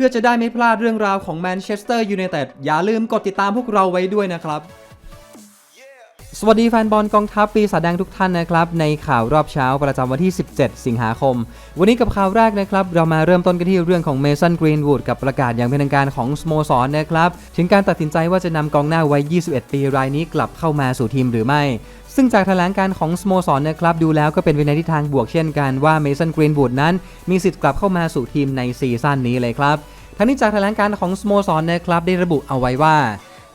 พื่อจะได้ไม่พลาดเรื่องราวของแมนเชสเตอร์ยูไนเต็ดอย่าลืมกดติดตามพวกเราไว้ด้วยนะครับ สวัสดีแฟนบอลกองทัพปีศาจแดงทุกท่านนะครับ ในข่าวรอบเช้าประจำวันที่ 17 สิงหาคม วันนี้กับข่าวแรกนะครับ เรามาเริ่มต้นกันที่เรื่องของเมสันกรีนวูดกับประกาศอย่างเป็นทางการของสโมสรนะครับ ถึงการตัดสินใจว่าจะนำกองหน้าวัย 21 ปีรายนี้กลับเข้ามาสู่ทีมหรือไม่ ซึ่งจากแถลงการของสโมสรนะครับดูแล้วก็เป็นไปในทิศทางบวกเช่นกันว่าเมสันกรีนวูดนั้น มีสิทธิ์กลับเข้ามาสู่ทีมในซีซั่นนี้เลยครับทั้งนี้จากแถลงการของสโมสรนะครับได้ระบุเอาไว้ว่า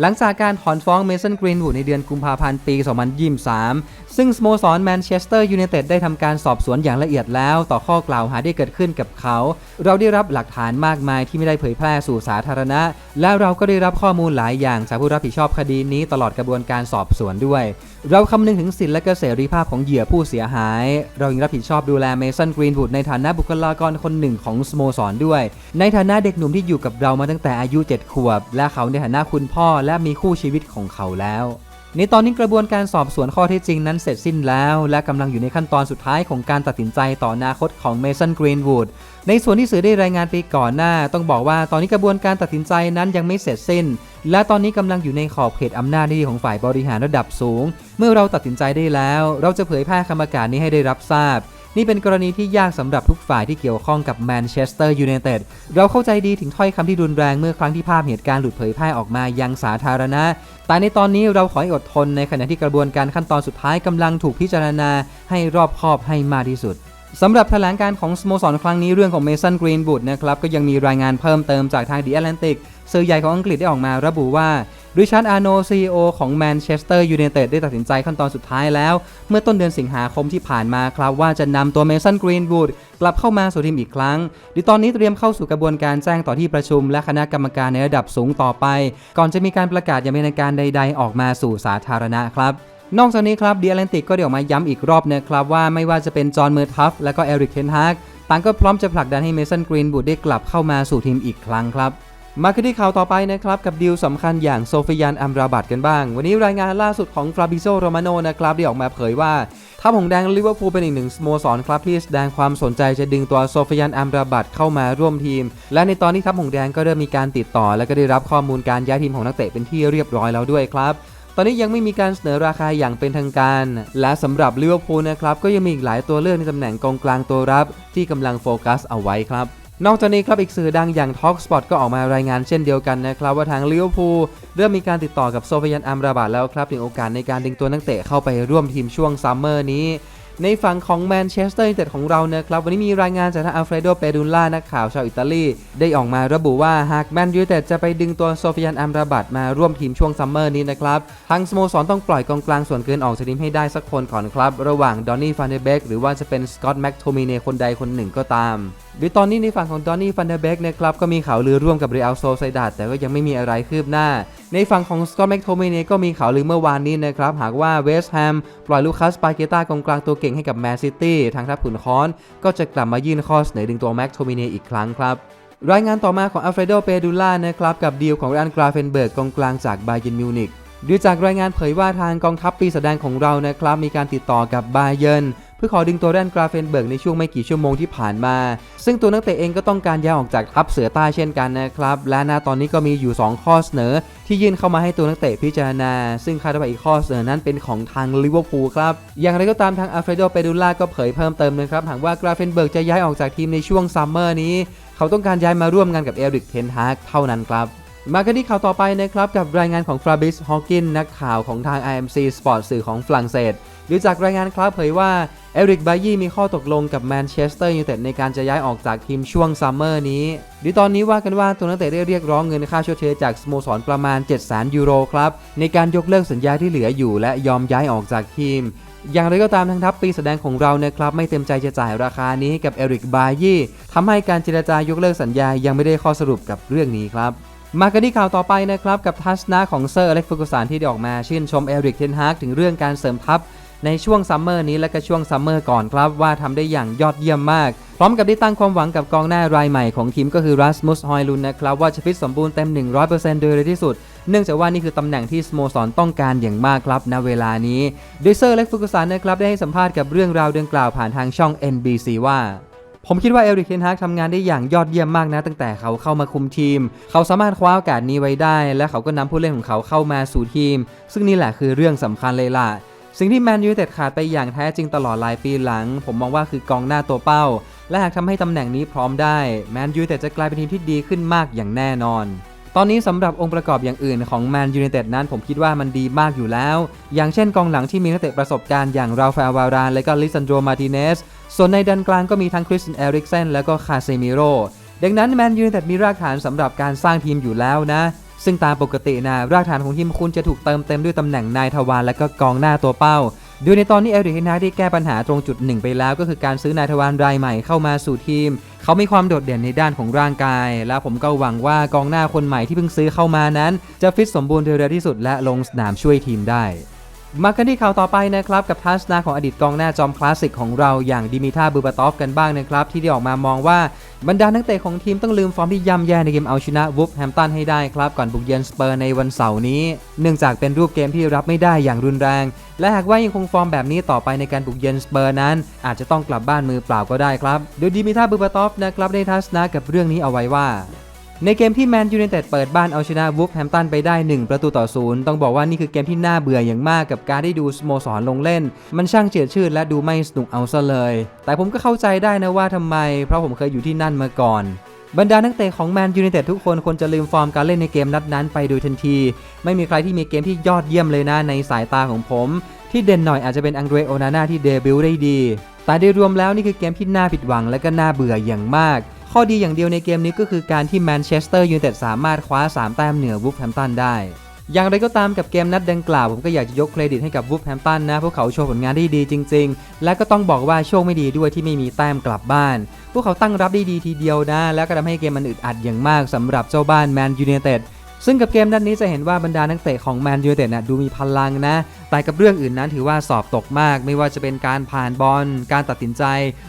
หลังจากการถอนฟ้องเมสันกรีนวูดในเดือนกุมภาพันธ์ปี 2023 ซึ่งสโมสรแมนเชสเตอร์ยูไนเต็ดได้ทำการสอบสวนอย่างละเอียดแล้ว ต่อข้อกล่าวหาที่เกิดขึ้นกับเขา เราได้รับหลักฐานมากมายที่ไม่ได้เผยแพร่สู่สาธารณะ และเราก็ได้รับข้อมูลหลายอย่างจากผู้รับผิดชอบคดีนี้ตลอดกระบวนการสอบสวนด้วย เราคำนึงถึงสิทธิและเสรีภาพของเหยื่อผู้เสียหาย เรายังรับผิดชอบดูแลเมสันกรีนวูดในฐานะบุคลากรคนหนึ่งของสโมสรด้วย ในฐานะเด็กหนุ่มที่อยู่กับเรามาตั้งแต่อายุ 7 ขวบ และเขาในฐานะคุณพ่อและมีคู่ชีวิตของเขาแล้ว ในตอนนี้กระบวนการสอบสวนข้อเท็จจริงนั้นเสร็จสิ้นแล้ว และกำลังอยู่ในขั้นตอนสุดท้ายของการตัดสินใจต่ออนาคตของเมสันกรีนวูดในส่วนที่สื่อได้รายงานไปก่อนหน้า ต้องบอกว่าตอนนี้กระบวนการตัดสินใจนั้นยังไม่เสร็จสิ้น และตอนนี้กำลังอยู่ในขอบเขตอำนาจหน้าที่ของฝ่ายบริหารระดับสูง เมื่อเราตัดสินใจได้แล้ว เราจะเผยแพร่คำประกาศนี้ให้ได้รับทราบ นี่เป็นกรณีที่ยากสำหรับทุกฝ่ายที่เกี่ยวข้องกับแมนเชสเตอร์ยูไนเต็ดเราเข้าใจดีถึงถ้อยคำที่รุนแรงเมื่อครั้งที่ภาพเหตุการณ์หลุดเผยแพร่ออกมายังสาธารณะ แต่ในตอนนี้เราขอให้อดทนในขณะที่กระบวนการขั้นตอนสุดท้ายกำลังถูกพิจารณาให้รอบคอบให้มากที่สุด สำหรับแถลงการของสโมสรครั้งนี้เรื่องของเมสันกรีนบูดนะครับก็ยังมีรายงานเพิ่มเติมจากทางดีแอตแลนติกสื่อใหญ่ของอังกฤษได้ออกมาระบุว่าริชาร์ดอาร์โนซีโอของแมนเชสเตอร์ยูไนเต็ดได้ตัดสินใจขั้นตอนสุดท้ายแล้ว เมื่อต้นเดือนสิงหาคมที่ผ่านมาครับว่าจะนำตัวเมสันกรีนบูดกลับเข้ามาสู่ทีมอีกครั้งดิตอนนี้เตรียมเข้าสู่กระบวนการแจ้งต่อที่ประชุม และคณะกรรมการในระดับสูงต่อไป ก่อนจะมีการประกาศอย่างเป็นทางการใด ๆ ออกมาสู่สาธารณะครับ นอกจากนี้ครับดีแอตแลนติกก็ได้ออกมาย้ำอีกรอบนะครับว่าไม่ว่าจะเป็นจอห์นเมอร์ทัฟและก็เอริกเทนฮากต่างก็พร้อมจะผลักดันให้เมสันกรีนบูดได้กลับเข้ามาสู่ทีมอีกครั้งครับมากันที่ข่าวต่อไปนะครับ กับดีลสำคัญอย่างโซฟิยานอัมราบัตกันบ้าง วันนี้รายงานล่าสุดของฟราบิโซโรมาโนนะครับได้ออกมาเผยว่าทัพหงแดงลิเวอร์พูลเป็นอีกหนึ่งสโมสรครับที่แสดงความสนใจจะดึงตัวโซฟิยานอัมราบัตเข้ามาร่วมทีม และในตอนนี้ทัพหงแดงก็เริ่มมีการติดต่อ และก็ได้รับข้อมูลการย้ายทีมของนักเตะเป็นที่เรียบร้อยแล้วด้วยครับ ตอนนี้ยังไม่มีการเสนอราคาอย่างเป็นทางการ และสำหรับลิเวอร์พูลนะครับก็ยังมีอีกหลายตัวเลือกในตำแหน่งกองกลางตัวรับ ที่กำลังโฟกัสเอาไว้ครับนอกจากนี้ครับอีกสื่อดังอย่าง t a l k s p o t ก็ออกมารายงานเช่นเดียวกันนะครับว่าทางลิเวอร์พูลเริ่มมีการติดต่อกับโซฟยันอัมราบาดแล้วครับถึงโอกาสในการดึงตัวนักเตะเข้าไปร่วมทีมช่วงซัมเมอร์นี้ ในฝั่งของแมนเชสเตอร์ยูไนเต็ดของเรานะครับวันนี้มีรายงานจากทางอัลเฟรโด เปดูล่านักข่าวชาวอิตาลี ได้ออกมาระบุว่าหากแมนยูไนเต็ดจะไปดึงตัวโซฟิยันอัมราบัตมาร่วมทีมช่วงซัมเมอร์นี้นะครับทางสโมสรต้องปล่อยกองกลางส่วนเกินออกจากทีมให้ได้สักคนก่อนครับ ระหว่างดอนนี่ฟันเดเบกหรือว่าจะเป็นสกอตต์แม็กโทมิเนคนใดคนหนึ่งก็ตามโดยตอนนี้ในฝั่งของดอนนี่ฟันเดเบกนะครับก็มีข่าวลือร่วมกับเรอัลโซไซดัดแต่ก็ยังไม่มีอะไรคืบหน้า ในฝั่งของสกอตแม็กโทมิเนก็มีข่าวลือเมื่อวานนี้นะครับ หากว่าเวสต์แฮมปล่อยลูคัสปาเกต้ากองกลางตัวเก่งให้กับแมนซิตี้ทางทัพขุนค้อน ก็จะกลับมายื่นข้อเสนอดึงตัวแม็กโทมิเนอีกครั้งครับรายงานต่อมาของอัลเฟรโด เปดูล่านะครับ กับดีลของรันกราเฟนเบิร์กกองกลางจากบาเยนมิวนิกดูจากรายงานเผยว่าทางกองทัพปีศาจแดงของเรานะครับ มีการติดต่อกับบาเยน พื่อขอดึงตัวแรนกราเฟนเบิร์กในช่วงไม่กี่ชั่วโมงที่ผ่านมา ซึ่งตัวนักเตะเองก็ต้องการย้ายออกจากทัพเสือใต้เช่นกันนะครับ และณตอนนี้ก็มีอยู่ 2 ข้อเสนอ ที่ยื่นเข้ามาให้ตัวนักเตะพิจารณา ซึ่งคาดว่าอีกข้อเสนอนั้นเป็นของทางลิเวอร์พูลครับ อย่างไรก็ตามทางอัลเฟรโดเปดูล่าก็เผยเพิ่มเติมนะครับหากว่ากราเฟนเบิร์กจะย้ายออกจากทีมในช่วงซัมเมอร์นี้ เขาต้องการย้ายมาร่วมงานกับเอริกเทนฮากเท่านั้นครับมากันที่ข่าวต่อไปนะครับ กับรายงานของฟราบิสฮอ w กินนักข่าวของทาง IMC Sport สื่อของฝรั่งเศสดูจากรายงานครับเผยว่า เอริกบายี่มีข้อตกลงกับแมนเชสเตอร์ยูไนเต็ดในการจะย้ายออกจากทีมช่วงซัมเมอร์นี้ดีตอนนี้ว่ากันว่าตัวนักเตะได้เรียกร้องเงินค่าชดเชยจากสโมสรประมาณ 700,000ยูโรครับ ในการยกเลิกสัญญาที่เหลืออยู่ และยอมย้ายออกจากทีม อย่างไรก็ตามทางทัพปีแสดงของเรานะครับ ไม่เต็มใจจะจ่ายราคานี้ให้กับเอริกบายี่ทำให้การเจรจายกเลิกสัญญายังไม่ได้ข้อสรุปกับเรื่องนี้ครับมากันที่ข่าวต่อไปนะครับ กับทัศนะของเซอร์อเล็กฟูกุสานที่ได้ออกมาชื่นชมเอริกเทนฮากถึงเรื่องการเสริมทัพ ในช่วงซัมเมอร์นี้และก็ช่วงซัมเมอร์ก่อนครับว่าทำได้อย่างยอดเยี่ยมมาก พร้อมกับได้ตั้งความหวังกับกองหน้ารายใหม่ของทีมก็คือรัสมุสฮอยลุนนะครับว่าจะฟิตสมบูรณ์เต็ม 100%โดยเร็วที่สุด เนื่องจากว่านี่คือตำแหน่งที่สโมสรต้องการอย่างมากครับณเวลานี้โดยเซอร์เล็กฟูกุสันนะครับได้ให้สัมภาษณ์กับเรื่องราวดังกล่าวผ่านทางช่อง NBC ว่าผมคิดว่าเอริกเทนฮากทำงานได้อย่างยอดเยี่ยมมากนะ ตั้งแต่เขาเข้ามาคุมทีม เขาสามารถคว้าโอกาสนี้ไว้ได้ และเขาก็นำผู้เล่นของเขาเข้ามาสู่ทีม ซึ่งนี่แหละคือเรื่องสำคัญเลยล่ะ สิ่งที่แมนยูเต็ดขาดไปอย่างแท้จริงตลอดหลายปีหลัง ผมมองว่าคือกองหน้าตัวเป้า และหากทำให้ตำแหน่งนี้พร้อมได้แมนยูเต็ดจะกลายเป็นทีมที่ดีขึ้นมากอย่างแน่นอน ตอนนี้สำหรับองค์ประกอบอย่างอื่นของแมนยูไนเต็ดนั้นผมคิดว่ามันดีมากอยู่แล้ว อย่างเช่นกองหลังที่มีนักเตะประสบการณ์อย่างราฟาเอลวารานและก็ลิซันโดมาติเนส ส่วนในดันกลางก็มีทั้งคริสตันเอริกเซนและก็คาเซมิโรดังนั้นแมนยูไนเต็ดมีรากฐานสำหรับการสร้างทีมอยู่แล้วนะ ซึ่งตามปกตินะรากฐานของทีมคุณจะถูกเติมเต็มด้วยตำแหน่งนายทวารและก็กองหน้าตัวเป้าโดยในตอนนี้เอริกเฮนฮาได้แก้ปัญหาตรงจุดหนึ่งไปแล้วก็คือการซื้อนายทวารรายใหม่เข้ามาสู่ทีม เขามีความโดดเด่นในด้านของร่างกาย และผมก็หวังว่ากองหน้าคนใหม่ที่เพิ่งซื้อเข้ามานั้น จะฟิตสมบูรณ์เร็วที่สุดและลงสนามช่วยทีมได้ มากันที่ข่าวต่อไปนะครับ กับทัศนะของอดีตกองหน้าจอมคลาสสิกของเราอย่างดิมิทาบูบาตอฟกันบ้างนะครับ ที่ได้ออกมามองว่าบรรดานักเตะของทีมต้องลืมฟอร์มที่ย่ำแย่ในเกมเอาชนะวูฟแฮมตันให้ได้ครับ ก่อนบุกเยือนสเปอร์ในวันเสาร์นี้ เนื่องจากเป็นรูปเกมที่รับไม่ได้อย่างรุนแรง และหากว่ายังคงฟอร์มแบบนี้ต่อไปในการบุกเยือนสเปอร์นั้น อาจจะต้องกลับบ้านมือเปล่าก็ได้ครับโดยดิมิทาบูบาตอฟนะครับได้ทัศนะกับเรื่องนี้เอาไว้ว่า ในเกมที่แมนยูไนเต็ดเปิดบ้านเอาชนะวูฟแฮมตันไปได้ 1 ประตูต่อศูนย์ต้องบอกว่านี่คือเกมที่น่าเบื่ออย่างมากกับการได้ดูสโมสรลงเล่น มันช่างเจียดชืดและดูไม่สนุกเอาซะเลย แต่ผมก็เข้าใจได้นะว่าทำไม เพราะผมเคยอยู่ที่นั่นมาก่อนบรรดานักเตะของแมนยูไนเต็ดทุกคนควรจะลืมฟอร์มการเล่นในเกมนัดนั้นไปโดยทันที ไม่มีใครที่มีเกมที่ยอดเยี่ยมเลยนะในสายตาของผม ที่เด่นหน่อยอาจจะเป็นอังเดรโอนาน่าที่เดบิวต์ได้ดี แต่โดยรวมแล้วนี่คือเกมที่น่าผิดหวังและก็น่าเบื่ออย่างมาก ข้อดีอย่างเดียวในเกมนี้ก็คือการที่แมนเชสเตอร์ยูไนเต็ดสามารถคว้า 3 แต้มเหนือวูฟแฮมตันได้ อย่างไรก็ตามกับเกมนัดดังกล่าว ผมก็อยากจะยกเครดิตให้กับวูฟแฮมตันนะ พวกเขาโชว์ผลงานได้ดีจริง ๆ และก็ต้องบอกว่าโชคไม่ดีด้วยที่ไม่มีแต้มกลับบ้าน พวกเขาตั้งรับได้ดีทีเดียวนะ แล้วก็ทำให้เกมมันอึดอัดอย่างมากสำหรับเจ้าบ้านแมนยูไนเต็ดซึ่งกับเกมนัดนี้จะเห็นว่าบรรดานักเตะของแมนยูไนเต็ดนะดูมีพลังนะ แต่กับเรื่องอื่นนั้นถือว่าสอบตกมาก ไม่ว่าจะเป็นการผ่านบอล การตัดสินใจ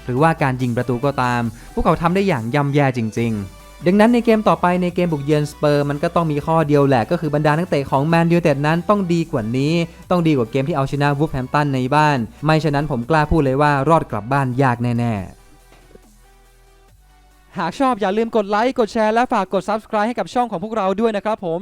หรือว่าการยิงประตูก็ตาม พวกเขาทำได้อย่างย่ำแย่จริง ๆ ดังนั้นในเกมต่อไปในเกมบุกเยือนสเปอร์มันก็ต้องมีข้อเดียวแหละ ก็คือบรรดานักเตะของแมนยูเต็ดนั้นต้องดีกว่านี้ ต้องดีกว่าเกมที่เอาชนะวูฟแฮมตันในบ้าน ไม่ฉะนั้นผมกล้าพูดเลยว่ารอดกลับบ้านยากแน่ๆหากชอบอย่าลืมกดไลค์ กดแชร์ และฝากกด Subscribe ให้กับช่องของพวกเราด้วยนะครับผม